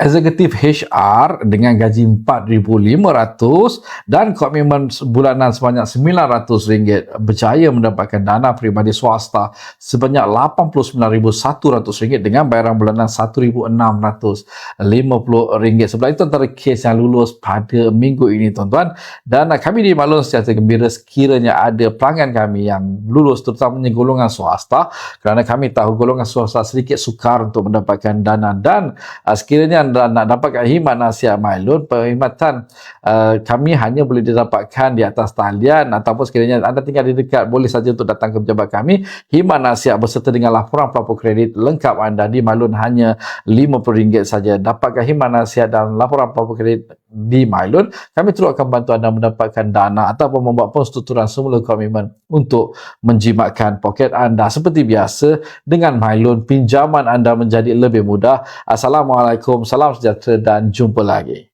Eksekutif HR dengan gaji RM4,500 dan komitmen bulanan sebanyak RM900 berjaya mendapatkan dana peribadi swasta sebanyak RM89,100 dengan bayaran bulanan RM1,650. Sebab itu antara kes yang lulus pada minggu ini tuan-tuan dan kami dimaklum secara gembira sekiranya ada pelanggan kami yang lulus terutamanya golongan swasta kerana kami tahu golongan swasta sedikit sukar untuk mendapatkan dana dan uh, sekiranya anda nak dapatkan khidmat nasihat Mailun, perkhidmatan uh, kami hanya boleh didapatkan di atas talian ataupun sekiranya anda tinggal di dekat boleh saja untuk datang ke pejabat kami. Khidmat nasihat berserta dengan laporan pelapor kredit lengkap anda di Mailun hanya RM50 saja. Dapatkan khidmat nasihat dan laporan pelapor kredit di Mailun, kami terus akan bantu anda mendapatkan dana ataupun membuat penstrukturan semula komitmen untuk menjimatkan poket anda. Seperti biasa, dengan Mailun, pinjaman anda menjadi lebih mudah. Assalamualaikum, salam sejahtera dan jumpa lagi.